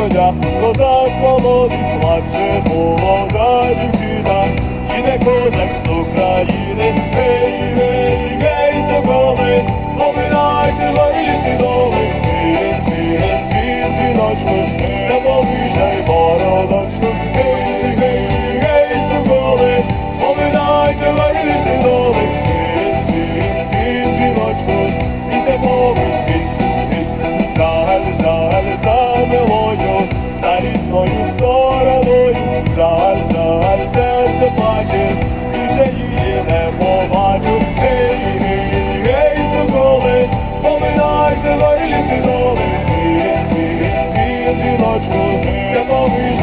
коня, за молодий плаче молода і не козак з України, гей, гей, гей, соболи, поминайте горілі ти тирин, тирин, дві ночку, з тобою жайбо. Тою стороною, жаль, жаль, серце плаче, більше її не побачу. Гей, гей, гей, соколи, поминайте мої ліси доли, ти, ти, ти, ти, ти, ти,